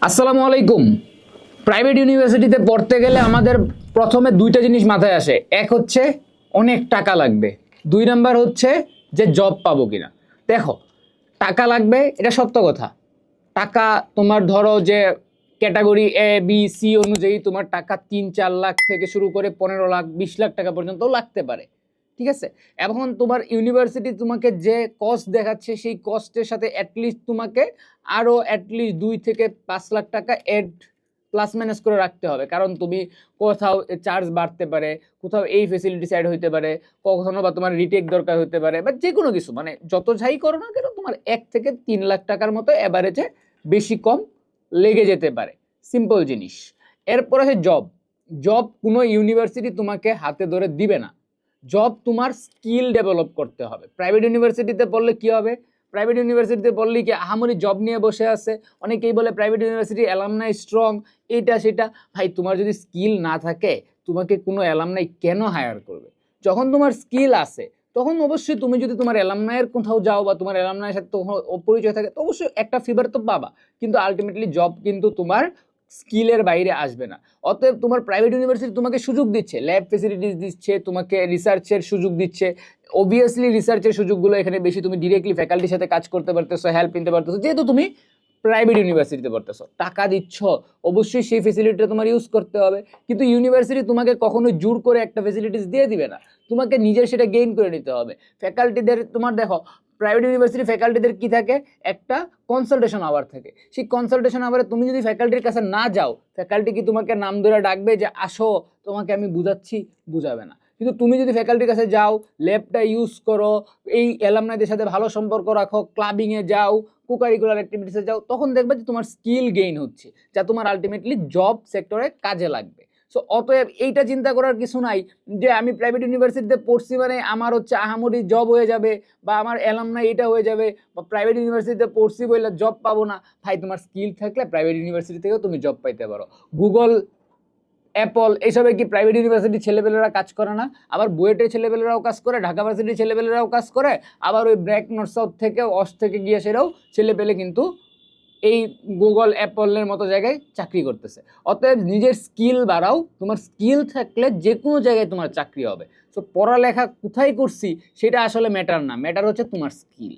আসসালামু আলাইকুম। প্রাইভেট ইউনিভার্সিটিতে পড়তে গেলে আমাদের প্রথমে দুইটা জিনিস মাথায় আসে। এক হচ্ছে অনেক টাকা লাগবে। দুই নাম্বার হচ্ছে যে জব পাবো কিনা। দেখো, টাকা লাগবে, এটা সত্য কথা। টাকা তোমার ধরো যে ক্যাটাগরি এ বি সি অনুযায়ী তোমার টাকা তিন, চার লাখ থেকে শুরু করে পনেরো লাখ, বিশ লাখ টাকা পর্যন্ত লাগতে পারে। ঠিক আছে? এখন তোমার ইউনিভার্সিটি তোমাকে যে কস্ট দেখাচ্ছে, সেই কস্টের সাথে অ্যাটলিস্ট তোমাকে আরও অ্যাটলিস্ট দুই থেকে পাঁচ লাখ টাকা এড প্লাস ম্যানেজ করে রাখতে হবে। কারণ তুমি কোথাও চার্জ বাড়তে পারে, কোথাও এই ফেসিলিটি সাইড হইতে পারে, কখনো বা তোমার রিটেক দরকার হতে পারে, বা যে কোনো কিছু। মানে যত যাই করো না কেন, তোমার এক থেকে তিন লাখ টাকার মতো অ্যাভারেজে বেশি কম লেগে যেতে পারে। সিম্পল জিনিস। এরপর আছে জব জব কোনো ইউনিভার্সিটি তোমাকে হাতে ধরে দিবে না। জব তোমার স্কিল ডেভেলপ করতে হবে। প্রাইভেট ইউনিভার্সিটিতে পড়লে কি হবে? প্রাইভেট ইউনিভার্সিটিতে পড়লে কি আহামরি জব নিয়ে বসে আছে? অনেকেই বলে প্রাইভেট ইউনিভার্সিটি অ্যালামনাই স্ট্রং এইটা সেটা। ভাই, তোমার যদি স্কিল না থাকে, তোমাকে কোনো অ্যালামনাই কেন হায়ার করবে? যখন তোমার স্কিল আছে, তখন অবশ্যই তুমি যদি তোমার অ্যালামনাইয়ের কোথাও যাও বা তোমার অ্যালামনাইয়ের সাথে তখন পরিচয় থাকে, তো অবশ্যই একটা ফিভার তো পাবা। কিন্তু আলটিমেটলি জব কিন্তু তোমার স্কিলের বাইরে আসবে না। অতএব তোমার প্রাইভেট ইউনিভার্সিটি তোমাকে সুযোগ দিচ্ছে ল্যাব ফেসিলিটিস দিচ্ছে, তোমাকে রিসার্চের সুযোগ দিচ্ছে। অবভিয়াসলি রিসার্চের সুযোগগুলো এখানে বেশি তুমি ডিরেক্টলি ফ্যাকাল্টির সাথে কাজ করতে পারতেছো হেল্প নিতে পারতেছো, যেহেতু তুমি প্রাইভেট ইউনিভার্সিটিতে পড়তেছো। টাকা দিচ্ছ, অবশ্যই সেই ফেসিলিটিটা তোমার ইউজ করতে হবে। কিন্তু ইউনিভার্সিটি তোমাকে কখনো জোর করে একটা ফেসিলিটিস দিয়ে দিবে না। তোমাকে নিজের সেটা গেইন করে নিতে হবে। ফ্যাকাল্টিদের তোমার দেখো প্রাইভেট ইউনিভার্সিটি ফ্যাকাল্টিদের কি থাকে? একটা কনসালটেশন আওয়ার থাকে। সেই কনসালটেশন আওয়ারে তুমি যদি ফ্যাকাল্টির কাছে না যাও ফ্যাকাল্টি কি তোমাকে নাম ধরে ডাকবে যে, আসো, তোমাকে আমি বুঝাচ্ছি, বুঝাবে না। কিন্তু তুমি যদি ফ্যাকাল্টির কাছে যাও, ল্যাবটা ইউজ করো, এই অ্যালামনাইদের সাথে ভালো সম্পর্ক রাখো ক্লাবিংয়ে যাও কোকারিকুলার অ্যাক্টিভিটিসে যাও, তখন দেখবে যে তোমার স্কিল গেইন হচ্ছে, যা তোমার আলটিমেটলি জব সেক্টরে কাজে লাগবে। সো অতএব এইটা চিন্তা করার কিছু নাই যে আমি প্রাইভেট ইউনিভার্সিটিতে পড়ছি মানে আমার হচ্ছে আহামরি জব হয়ে যাবে বা আমার অ্যালামনাই এটা হয়ে যাবে বা প্রাইভেট ইউনিভার্সিটিতে পড়ছি বলে জব পাবো না। ভাই, তোমার স্কিল থাকলে প্রাইভেট ইউনিভার্সিটি থেকেও তুমি জব পাইতে পারো। গুগল অ্যাপল এইসবে কি প্রাইভেট ইউনিভার্সিটির ছেলেপেলেরা কাজ করে না? আবার বুয়েটের ছেলেপেলেরাও কাজ করে, ঢাকা ভার্সিটির ছেলেপেলেরাও কাজ করে, আবার ওই ব্র্যাক নর্থ সাউথ থেকে অস থেকে গিয়ে সেরাও ছেলেপেলে কিন্তু এই গুগল, অ্যাপলের মতো জায়গায় চাকরি করতেছে। অতএব নিজের স্কিল বাড়াও, তোমার স্কিল থাকলে যে কোনো জায়গায় তোমার চাকরি হবে। সো পড়ালেখা কোথায় করছি, সেটা আসলে ম্যাটার না। ম্যাটার হচ্ছে তোমার স্কিল।